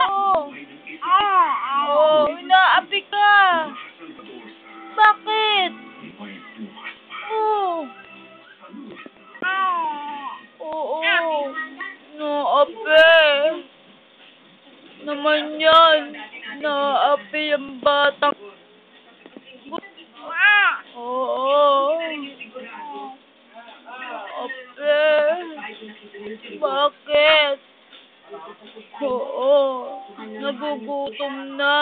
Oh. Oh, inaapi ka. Bakit? Oh. Oo. Naapi. Naman yan. Naapi yung batang. Oo. Naapi. Bakit? Oo. Nagugutom na.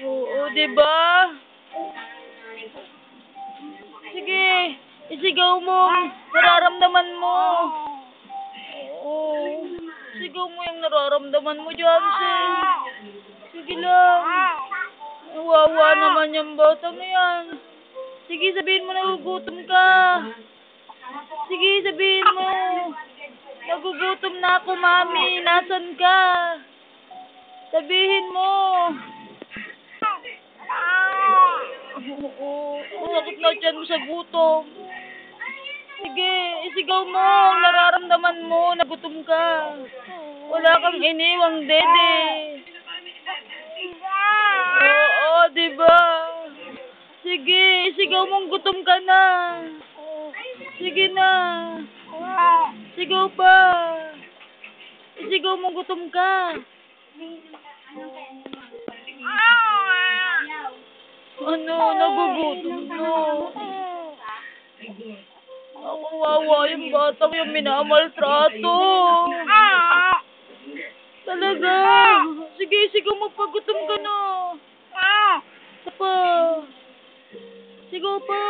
Oo, di ba? Sige, isigaw mo. Nararamdaman mo. Oo. Sigaw mo yung nararamdaman mo, Jansen. Sige lang. Wawa naman yung batang yan. Sige, sabihin mo nagugutom ka. Sige, sabihin mo. Nagugutom na ako, mami. Nasaan ka? Sabihin mo. Oo. Masakit na dyan mo sa gutom. Sige, isigaw mo. Nararamdaman mo. Nagutom ka. Wala kang iniwang dede. Oo, di ba? Sige, isigaw mong gutom ka na. Sige na. Sigaw pa. Isigaw mong gutom ka. Ano, nagugutom no. Ako wawa yung batang yung minamaltrato. Talaga. Sige, sigaw mo pa. Gutom ka na. Isa pa. Sigaw pa.